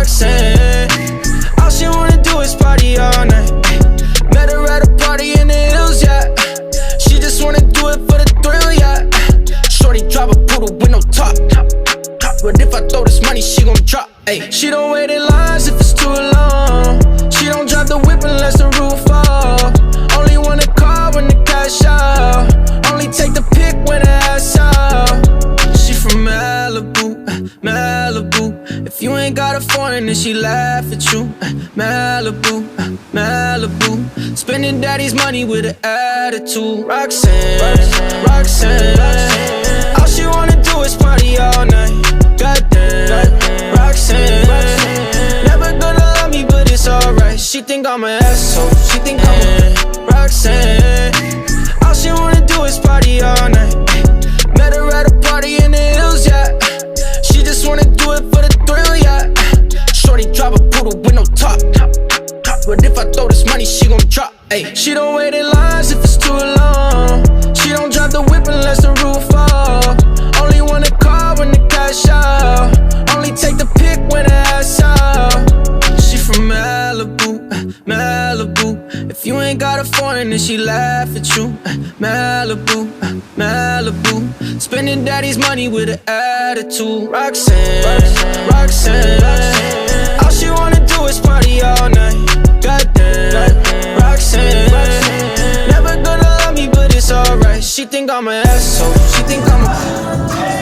Roxanne. All she wanna do is party all night. Met her at a party in the hills, yeah. She just wanna do it for the thrill, yeah. Shorty drive a poodle with no top. But if I throw this money, she gon' drop. Ay. She don't wait in lines if it's too long. Ain't got a foreign, and she laugh at you. Uh, Malibu, uh, Malibu. Spending daddy's money with an attitude. Roxanne, Roxanne. All she wanna do is party all night. Goddamn, Roxanne. Never gonna love me, but it's alright. She think I'm an asshole. She think I'm a Roxanne. All she wanna do is party all night. Top. But if I throw this money, she gon' drop. Ay. She don't wait in lines if it's too long. She don't drive the whip unless the roof fall. Only wanna call when the cash out. Only take the pick when the ass out. She from Malibu, Malibu. If you ain't got a foreign, then she laugh at you. Malibu, Malibu. Spending daddy's money with an attitude. Roxanne, Roxanne. All she wanna do party all night. Goddamn, Roxanne. Never gonna love me, but it's alright. She think I'm an asshole. She think I'm a.